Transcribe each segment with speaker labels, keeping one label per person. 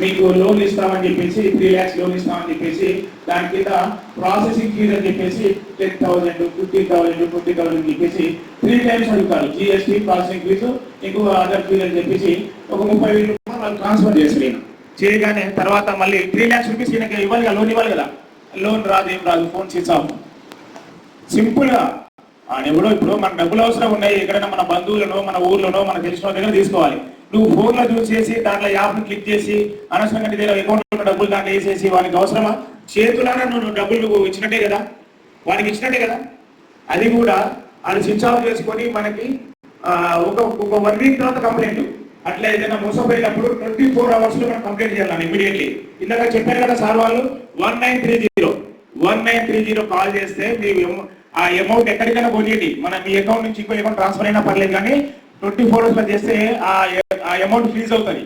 Speaker 1: మీకు లోన్ ఇస్తామని చెప్పేసి త్రీ ల్యాక్స్ లోన్ ఇస్తామని చెప్పేసి దాని కింద ప్రాసెసింగ్ ఫీజ్ అని చెప్పేసి ten thousand fifteen thousand twenty thousand చెప్పేసి త్రీ టైమ్స్ అడుగుతారు. జిఎస్టీ ప్రాసెసింగ్ ఫీజు ఇంకో అదర్ ఫీజు అని చెప్పేసి ఒక ముప్పై వేలు రూపాయలు వాళ్ళు ట్రాన్స్ఫర్ చేసి చేయగానే తర్వాత మళ్ళీ త్రీ ల్యాక్స్ రూపీస్ ఈయనకి ఇవ్వాలి కదా లోన్ ఇవ్వాలి కదా. లోన్ రాదు ఏం రాదు ఫోన్ స్విచ్ ఆఫ్ సింపుల్ ఎవడో ఇప్పుడు మన డబ్బులు అవసరం ఉన్నాయి. ఎక్కడైనా మన బంధువులను మన ఊర్లోనో మన తెలిసిన దగ్గర తీసుకోవాలి. నువ్వు ఫోన్లో చూసేసి దాంట్లో యాప్ను క్లిక్ చేసి అనవసరంగా నీ అకౌంట్లో డబ్బులు దాంట్లో వేసేసి వానికి అవసరమా? చేతులారా నువ్వు డబ్బులు నువ్వు ఇచ్చినట్టే కదా? వానికి ఇచ్చినట్టే కదా? అది కూడా అది స్విచ్ ఆఫ్ చేసుకొని మనకి ఒక ఒక వన్ వీక్ తర్వాత కంప్లైంట్ అట్లా ఏదైనా మోసపోయినప్పుడు ట్వంటీ ఫోర్ అవర్స్లో మనం కంప్లైంట్ చేయాలి ఇమీడియట్లీ ఇందాక చెప్పారు కదా సార్ వాళ్ళు one nine three zero one nine three zero call చేస్తే మీ ఆ అమౌంట్ ఎక్కడికైనా పోనీయండి. మన మీ అకౌంట్ నుంచి ఇంకో అకౌంట్ ట్రాన్స్ఫర్ అయినా పర్లేదు కానీ ట్వంటీ ఫోర్ అవర్స్లో చేస్తే ఆ ఆ అమౌంట్ ఫ్రీజ్ అవుతుంది.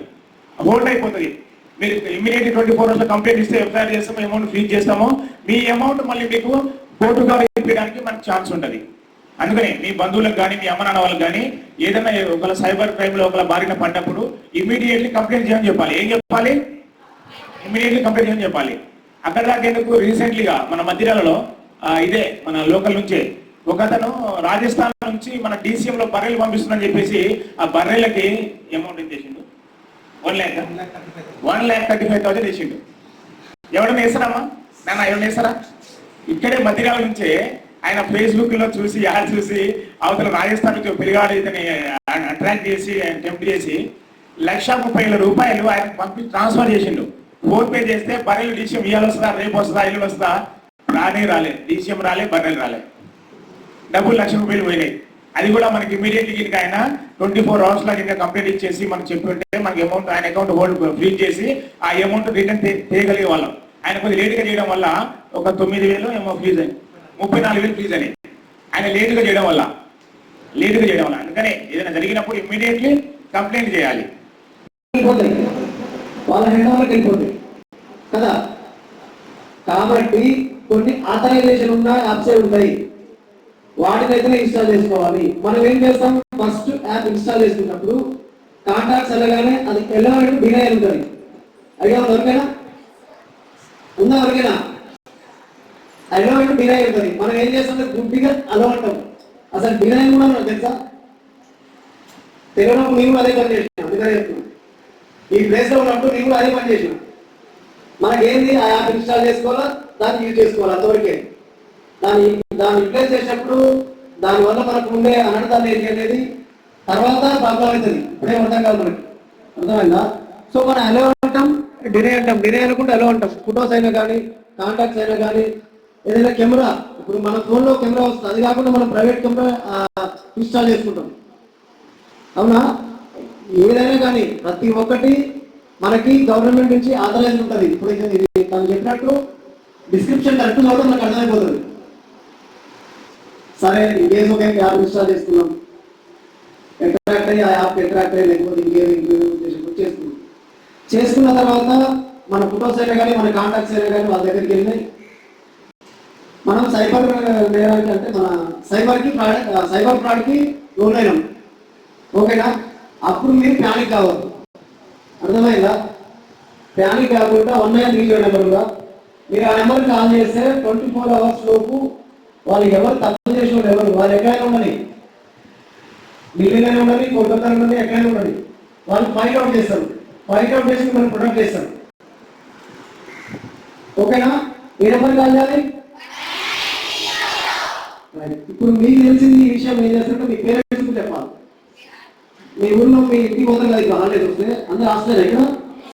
Speaker 1: హోల్డ్ అయిపోతుంది. మీరు ఇమీడియట్ ట్వంటీ ఫోర్ అవర్స్లో కంప్లీట్ ఇస్తే ఎఫ్ఐఆర్ చేస్తాము అమౌంట్ ఫ్రీజ్ చేస్తాము. మీ అమౌంట్ మళ్ళీ మీకు కోర్టుగా ఇప్పడానికి మనకు ఛాన్స్ ఉంటుంది. అందుకని మీ బంధువులకు కానీ మీ అమ్మ నాన్న వాళ్ళకి కానీ ఏదైనా ఒకళ్ళ సైబర్ క్రైమ్లో ఒకళ్ళ బారిన పడినప్పుడు ఇమీడియట్లీ కంప్లైంట్ చేయని చెప్పాలి. ఏం చెప్పాలి? ఇమీడియట్లీ కంప్లైంట్ చేయని చెప్పాలి. అక్కడ దాకా ఎందుకు? రీసెంట్లీగా మన మధ్యలో ఇదే మన లోకల్ నుంచే. ఒక అతను రాజస్థాన్ నుంచి మన డీసీఎం లో బర్రెలు పంపిస్తుందని చెప్పేసి ఆ బర్రెలకి అమౌంట్ ఎంత చేసిండు? One lakh one lakh thirty five thousand వేసిండు ఎవడన్నా వేస్తారమ్మా నాన్న ఎవరైనా వేస్తారా ఇక్కడే మధ్యకాలం నుంచే ఆయన ఫేస్బుక్లో చూసి యాడ్ చూసి అవతల రాజస్థాన్ నుంచి పిల్లగాడు ఇతని అట్రాక్ట్ చేసి ఆయన టెంప్ట్ చేసి లక్ష ముప్పై వేల రూపాయలు ఆయన పంపి ట్రాన్స్ఫర్ చేసిండు. ఫోన్ పే చేస్తే బర్రెలు డీసీఎం ఇవాళ వస్తుందా రేపు వస్తుందా ఇల్లు వస్తుందా? రానే రాలే. డీసీఎం రాలే బర్రెలు రాలే. డబ్బులు లక్ష రూపాయలు పోయినాయి. అది కూడా మనకి ఇమీడియట్లీ కనుక ఆయన ట్వంటీ ఫోర్ అవర్స్లో కనుక కంప్లీట్ ఇచ్చేసి మనకు చెప్పి ఉంటే మనకి అమౌంట్ ఆయన అకౌంట్ హోల్డ్ ఫ్రీజ్ చేసి ఆ అమౌంట్ రిటర్న్ చేయగలిగే వాళ్ళం. ఆయన కొద్దిగా లేటుగా చేయడం వల్ల ఒక తొమ్మిది వేలు ఏమో ఫీజు అని ముప్పై నాలుగు వేలు ఫీజు అని ఆయన లేటుగా చేయడం వల్ల. లేటుగా చేయడం వల్ల. అందుకనే ఏదైనా జరిగినప్పుడు ఇమీడియట్లీ కంప్లైంట్ చేయాలి.
Speaker 2: వాళ్ళ కదా? కాబట్టి కొన్ని ఆథరైజేషన్ ఉన్న యాప్స్ ఉంటాయి వాటినైతే ఇన్స్టాల్ చేసుకోవాలి. మనం ఏం చేస్తాం? ఫస్ట్ యాప్ ఇన్స్టాల్ చేసుకున్నప్పుడు కాంటాక్ట్స్ అనగానే అది ఎలా డినై ఉంటుంది అడిగా ఎవరికైనా ఉందా ఎవరికైనా అలో డినై ఉంటుంది మనం ఏం చేస్తాం? గుడ్డిగా అలో అంటాం అసలు డినై కూడా మనకు తెలుసా? తెలియనప్పుడు మేము అదే పని చేసినాం అందుకనే చెప్తున్నాం. ఈ ప్లేస్లో ఉన్నప్పుడు నేను అదే పని చేసిన. మనకేంది? ఆ యాప్ ఇన్స్టాల్ చేసుకోవాలా? దాన్ని యూజ్ చేసుకోవాలా? అంతవరకే. దాన్ని దాన్ని రిప్లేస్ చేసినప్పుడు దానివల్ల మనకు ఉండే అనర్థాలు ఏంటి అనేది తర్వాత ప్రాబ్లం అవుతుంది. ఇప్పుడే అర్థం కాదు మనకి. అర్థమైందా? సో మనం అలో అంటాం డినే అంటాం. డినే అనుకుంటే అలో అంటాం ఫొటోస్ అయినా కానీ కాంటాక్ట్స్ అయినా కానీ ఏదైనా కెమెరా. ఇప్పుడు మన ఫోన్లో కెమెరా వస్తుంది. అది కాకుండా మనం ప్రైవేట్ కెమెరా ఇన్స్టాల్ చేసుకుంటాం. అవునా? ఏదైనా కానీ ప్రతి ఒక్కటి మనకి గవర్నమెంట్ నుంచి ఆథరైజ్ ఉంటుంది. ఇప్పుడు ఇది తను చెప్పినట్టు డిస్క్రిప్షన్ కరెక్ట్ చదవడం మనకు అర్థమైపోతుంది. సరే ఇంకేదో ఒక యాప్ ఇన్స్టాల్ చేసుకున్నాం అట్రాక్ట్ అయ్యి ఆ యాప్ అట్రాక్ట్ అయ్యి లేకపోతే ఇంకేదో ఇంకేం ఉద్దేశం చేసుకున్నాం చేసుకున్న తర్వాత మన ఫొటోస్ అయినా కానీ మన కాంటాక్ట్స్ అయినా కానీ వాళ్ళ దగ్గరికి వెళ్ళినాయి మనం సైబర్ నేరానికి అంటే మన సైబర్కి ఫ్రాడ్ సైబర్ ఫ్రాడ్కి లోన్ అయినాం ఓకేనా? అప్పుడు మీరు ప్యానిక్ కావద్దు. అర్థమైందా? ప్యానిక్ కాకుండా వన్ నైన్ త్రీ నెంబర్ కూడా. మీరు ఆ నెంబర్ కాల్ చేస్తే ట్వంటీ ఫోర్ అవర్స్ లోపు వాళ్ళకి ఎవరు తప్పు వాళ్ళు ఎక్కడైనా ఉండని ఢిల్లీలోనే ఉండని కోల్కతాలో ఉండని ఎక్కడైనా ఉండని వాళ్ళు ఫైట్ అవుట్ చేస్తారు. ఫైట్ అవుట్ చేసి మనం ప్రొటెక్ట్ చేస్తాం ఓకేనా? ఏ నెంబర్ కాల్ చేయాలి? ఇప్పుడు మీకు తెలిసింది ఈ విషయం ఏం చేస్తారంటే మీ పేరెంట్స్ చెప్పాలి. మీ ఊళ్ళో మీ ఇంటికి పోతారు కదా ఇప్పుడు హాలిడేస్ వస్తే అందరూ హాస్టల్ ఎక్కడ?